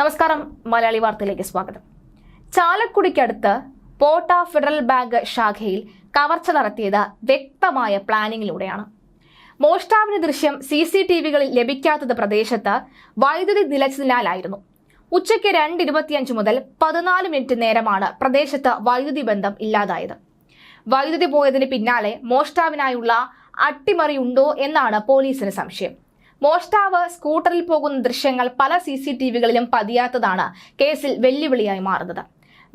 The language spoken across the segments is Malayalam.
നമസ്കാരം മലയാളി വാർത്തയിലേക്ക് സ്വാഗതം. ചാലക്കുടിക്കടുത്ത് പോട്ട ഫെഡറൽ ബാങ്ക് ശാഖയിൽ കവർച്ച നടത്തിയത് വ്യക്തമായ പ്ലാനിങ്ങിലൂടെയാണ്. മോഷ്ടാവിന് ദൃശ്യം സി സി ടി വികളിൽ ലഭിക്കാത്തത് പ്രദേശത്ത് വൈദ്യുതി നിലച്ചതിനാലായിരുന്നു ഉച്ചയ്ക്ക് രണ്ട് ഇരുപത്തിയഞ്ച് മുതൽ പതിനാല് മിനിറ്റ് നേരമാണ് പ്രദേശത്ത് വൈദ്യുതി ബന്ധം ഇല്ലാതായത്. വൈദ്യുതി പോയതിന് പിന്നാലെ മോഷ്ടാവിനായുള്ള അട്ടിമറിയുണ്ടോ എന്നാണ് പോലീസിന് സംശയം. മോഷ്ടാവ് സ്കൂട്ടറിൽ പോകുന്ന ദൃശ്യങ്ങൾ പല സി സി ടി വികളിലും പതിയാത്തതാണ് കേസിൽ വെല്ലുവിളിയായി മാറുന്നത്.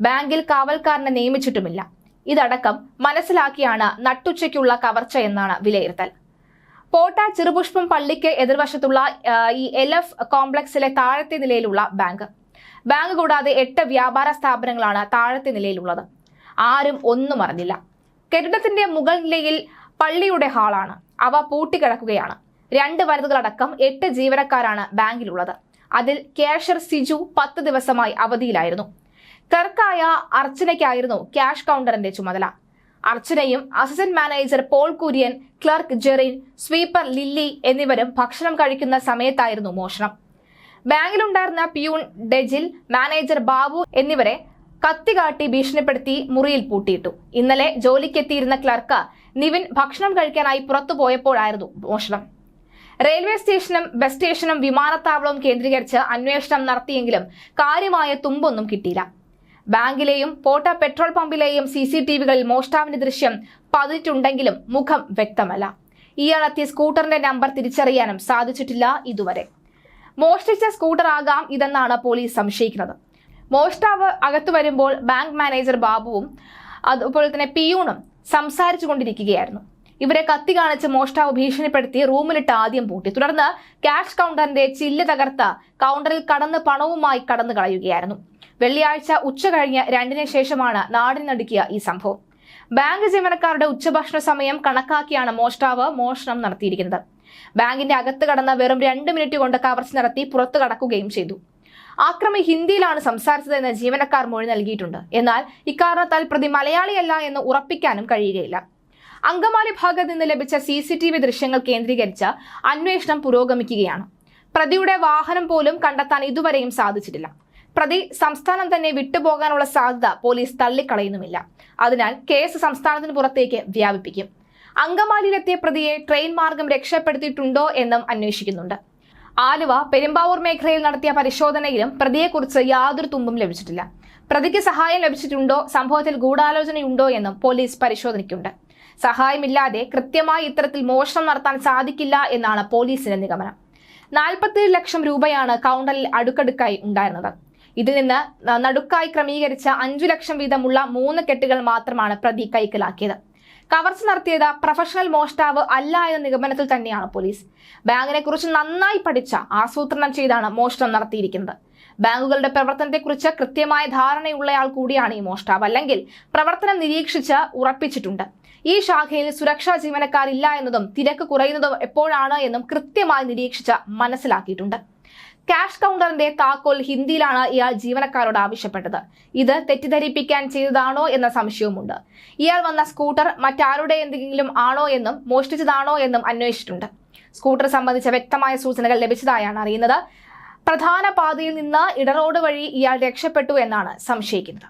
ബാങ്കിൽ കാവൽക്കാരനെ നിയമിച്ചിട്ടുമില്ല. ഇതടക്കം മനസ്സിലാക്കിയാണ് നട്ടുച്ചയ്ക്കുള്ള കവർച്ച എന്നാണ് വിലയിരുത്തൽ. പോട്ട ചെറുപുഷ്പം പള്ളിക്ക് എതിർവശത്തുള്ള ഈ എൽ എഫ് കോംപ്ലക്സിലെ താഴത്തെ നിലയിലുള്ള ബാങ്ക്. ബാങ്ക് കൂടാതെ എട്ട് വ്യാപാര സ്ഥാപനങ്ങളാണ് താഴത്തെ നിലയിലുള്ളത്. ആരും ഒന്നും അറിഞ്ഞില്ല. കെട്ടിടത്തിന്റെ മുകൾ നിലയിൽ പള്ളിയുടെ ഹാളാണ്. അവ പൂട്ടിക്കിടക്കുകയാണ്. രണ്ട് വനിതകളടക്കം എട്ട് ജീവനക്കാരാണ് ബാങ്കിലുള്ളത്. അതിൽ കാഷർ സിജു പത്ത് ദിവസമായി അവധിയിലായിരുന്നു. ക്ലർക്കായ അർച്ചനയ്ക്കായിരുന്നു ക്യാഷ് കൗണ്ടറിന്റെ ചുമതല. അർച്ചനയും assistant manager Paul Kurian clerk Jerin sweeper Lilly എന്നിവരും ഭക്ഷണം കഴിക്കുന്ന സമയത്തായിരുന്നു മോഷണം. ബാങ്കിലുണ്ടായിരുന്ന പിയൂൺ ഡെജിൽ മാനേജർ ബാബു എന്നിവരെ കത്തികാട്ടി ഭീഷണിപ്പെടുത്തി മുറിയിൽ പൂട്ടിയിട്ടു. ഇന്നലെ ജോലിക്കെത്തിയിരുന്ന ക്ലർക്ക് നിവിൻ ഭക്ഷണം കഴിക്കാനായി പുറത്തുപോയപ്പോഴായിരുന്നു മോഷണം. റെയിൽവേ സ്റ്റേഷനും ബസ് സ്റ്റേഷനും വിമാനത്താവളവും കേന്ദ്രീകരിച്ച് അന്വേഷണം നടത്തിയെങ്കിലും കാര്യമായ തുമ്പൊന്നും കിട്ടിയില്ല. ബാങ്കിലെയും പോട്ട പെട്രോൾ പമ്പിലെയും സി സി ടി വികളിൽ മോഷ്ടാവിന്റെ ദൃശ്യം പതിച്ചിട്ടുണ്ടെങ്കിലും മുഖം വ്യക്തമല്ല. ഇയാളെത്തിയ സ്കൂട്ടറിന്റെ നമ്പർ തിരിച്ചറിയാനും സാധിച്ചിട്ടില്ല ഇതുവരെ. മോഷ്ടിച്ച സ്കൂട്ടർ ആകാം ഇതെന്നാണ് പോലീസ് സംശയിക്കുന്നത്. മോഷ്ടാവ് അകത്തു വരുമ്പോൾ ബാങ്ക് മാനേജർ ബാബുവും അതുപോലെ തന്നെ പിയൂണും സംസാരിച്ചു കൊണ്ടിരിക്കുകയായിരുന്നു. ഇവരെ കത്തി കാണിച്ച് മോഷ്ടാവ് ഭീഷണിപ്പെടുത്തി റൂമിലിട്ട് ആദ്യം പൂട്ടി. തുടർന്ന് ക്യാഷ് കൗണ്ടറിന്റെ ചില്ല് തകർത്ത് കൗണ്ടറിൽ കടന്ന് പണവുമായി കടന്നു കളയുകയായിരുന്നു. വെള്ളിയാഴ്ച ഉച്ച കഴിഞ്ഞ് രണ്ടിന് ശേഷമാണ് നാടിനടുക്കിയ ഈ സംഭവം. ബാങ്ക് ജീവനക്കാരുടെ ഉച്ചഭക്ഷണ സമയം കണക്കാക്കിയാണ് മോഷ്ടാവ് മോഷണം നടത്തിയിരിക്കുന്നത്. ബാങ്കിന്റെ അകത്ത് കടന്ന വെറും രണ്ട് മിനിറ്റ് കൊണ്ട് കവർച്ച നടത്തി പുറത്തു കടക്കുകയും ചെയ്തു. ആക്രമി ഹിന്ദിയിലാണ് സംസാരിച്ചതെന്ന് ജീവനക്കാർ മൊഴി നൽകിയിട്ടുണ്ട്. എന്നാൽ ഇക്കാരണത്താൽ പ്രതി മലയാളിയല്ല എന്ന് ഉറപ്പിക്കാനും കഴിയുകയില്ല. അങ്കമാലി ഭാഗത്ത് നിന്ന് ലഭിച്ച സി സി ടി വി ദൃശ്യങ്ങൾ കേന്ദ്രീകരിച്ച് അന്വേഷണം പുരോഗമിക്കുകയാണ്. പ്രതിയുടെ വാഹനം പോലും കണ്ടെത്താൻ ഇതുവരെയും സാധിച്ചിട്ടില്ല. പ്രതി സംസ്ഥാനം തന്നെ വിട്ടുപോകാനുള്ള സാധ്യത പോലീസ് തള്ളിക്കളയുന്നുമില്ല. അതിനാൽ കേസ് സംസ്ഥാനത്തിന് പുറത്തേക്ക് വ്യാപിപ്പിക്കും. അങ്കമാലിയിലെത്തിയ പ്രതിയെ ട്രെയിൻ മാർഗം രക്ഷപ്പെടുത്തിയിട്ടുണ്ടോ എന്നും അന്വേഷിക്കുന്നുണ്ട്. ആലുവ പെരുമ്പാവൂർ മേഖലയിൽ നടത്തിയ പരിശോധനയിലും പ്രതിയെക്കുറിച്ച് യാതൊരു തുമ്പും ലഭിച്ചിട്ടില്ല. പ്രതിക്ക് സഹായം ലഭിച്ചിട്ടുണ്ടോ? സംഭവത്തിൽ ഗൂഢാലോചനയുണ്ടോ എന്നും പോലീസ് പരിശോധനയ്ക്കുണ്ട്. സഹായമില്ലാതെ കൃത്യമായി ഇത്തരത്തിൽ മോഷണം നടത്താൻ സാധിക്കില്ല എന്നാണ് പോലീസിന്റെ നിഗമനം. നാൽപ്പത്തി ലക്ഷം രൂപയാണ് കൗണ്ടറിൽ അടുക്കടുക്കായി ഉണ്ടായിരുന്നത്. ഇതിൽ നിന്ന് നടുക്കായി ക്രമീകരിച്ച അഞ്ചു ലക്ഷം വീതമുള്ള മൂന്ന് കെട്ടുകൾ മാത്രമാണ് പ്രതി കൈക്കലാക്കിയത്. കവർച്ച നടത്തിയത് പ്രൊഫഷണൽ മോഷ്ടാവ് അല്ല എന്ന നിഗമനത്തിൽ തന്നെയാണ് പോലീസ്. ബാങ്കിനെ കുറിച്ച് നന്നായി പഠിച്ച ആസൂത്രണം ചെയ്താണ് മോഷണം നടത്തിയിരിക്കുന്നത്. ബാങ്കുകളുടെ പ്രവർത്തനത്തെക്കുറിച്ച് കൃത്യമായ ധാരണയുള്ളയാൾ കൂടിയാണ് ഈ മോഷ്ടാവ്. അല്ലെങ്കിൽ പ്രവർത്തനം നിരീക്ഷിച്ച് ഉറപ്പിച്ചിട്ടുണ്ട്. ഈ ശാഖയിൽ സുരക്ഷാ ജീവനക്കാരില്ല എന്നതും തിരക്ക് കുറയുന്നതും എപ്പോഴാണ് എന്നും കൃത്യമായി നിരീക്ഷിച്ച് മനസ്സിലാക്കിയിട്ടുണ്ട്. ക്യാഷ് കൗണ്ടറിന്റെ താക്കോൽ ഹിന്ദിയിലാണ് ഇയാൾ ജീവനക്കാരോട് ആവശ്യപ്പെട്ടത്. ഇത് തെറ്റിദ്ധരിപ്പിക്കാൻ ചെയ്തതാണോ എന്ന സംശയവുമുണ്ട്. ഇയാൾ വന്ന സ്കൂട്ടർ മറ്റാരുടെ എന്തെങ്കിലും ആണോ എന്നും മോഷ്ടിച്ചതാണോ എന്നും അന്വേഷിച്ചിട്ടുണ്ട്. സ്കൂട്ടർ സംബന്ധിച്ച വ്യക്തമായ സൂചനകൾ ലഭിച്ചതായാണ് അറിയുന്നത്. പ്രധാന പാതയിൽ നിന്ന് ഇടറോഡ് വഴി ഇയാൾ രക്ഷപ്പെട്ടു എന്നാണ് സംശയിക്കുന്നത്.